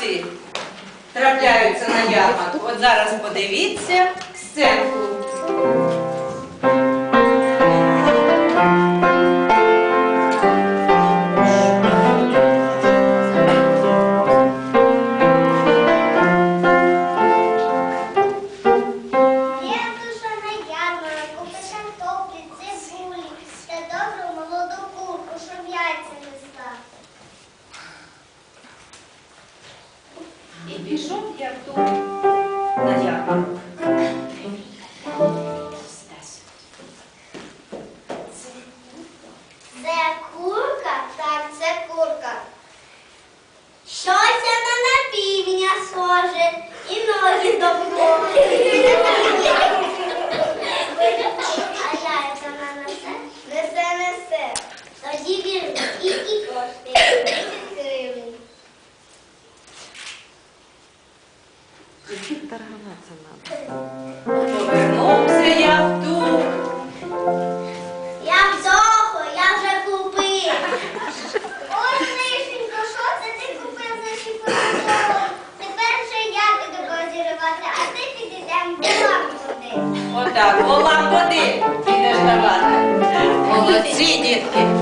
ситуації трапляються на ярмарку. От зараз подивіться сценку. two Повернувся я в дух. Я взохо, я вже купив. Ой, Мишенько, що це ти купив за шіпорозову? Тепер ще я буду розірвати, а ти підійдемо волам туди. Отак, волам води підеш давати. Молодці, дітки.